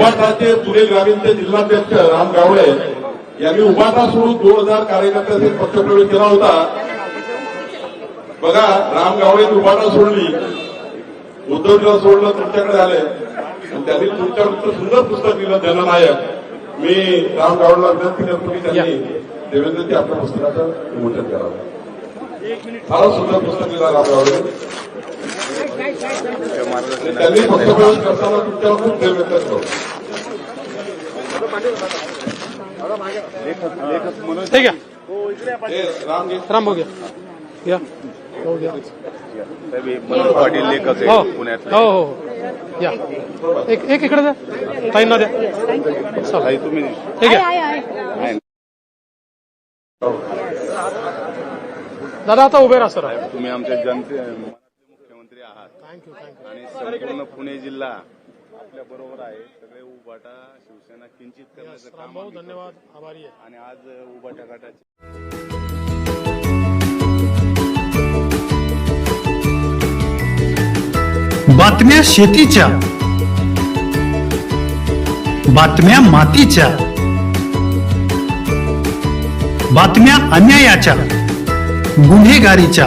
उबाटाचे पुणे ग्रामीणचे जिल्हाध्यक्ष राम गावडे. यांनी उबाटा सोडून दोन हजार कार्यकर्त्यांचे पक्षप्रवेश केला होता. बघा राम गावडे उबाटा सोडली. उद्धवजीला सोडलं तुमच्याकडे आले. आणि त्यांनी तुमच्याकडचं सुंदर पुस्तक दिलं जननायक. मी राम गावडेला विनंती करतो की त्यांनी देवेंद्रजी आपल्या पुस्तकाचं विमोचन करावं. फारच सुंदर पुस्तक दिलं राम गावडे. ठीक राम हो लेखक हो आहे पुण्यात हो हो हो. या। एक एक इकडे द्या ठीक. दादा, आता उभे राहा, सर. तुम्ही आमच्या जनते आणि संपूर्ण पुणे जिल्हा आपल्या बरोबर आहे. सगळे उबाटा शिवसेना किंचित करण्याचं काम आम्ही करतो. धन्यवाद आभारी आहे. आणि आज उबाटा गटाचे बातम्या शेतीच्या बातम्या मातीच्या बातम्या अन्यायाच्या गुन्हेगारीच्या.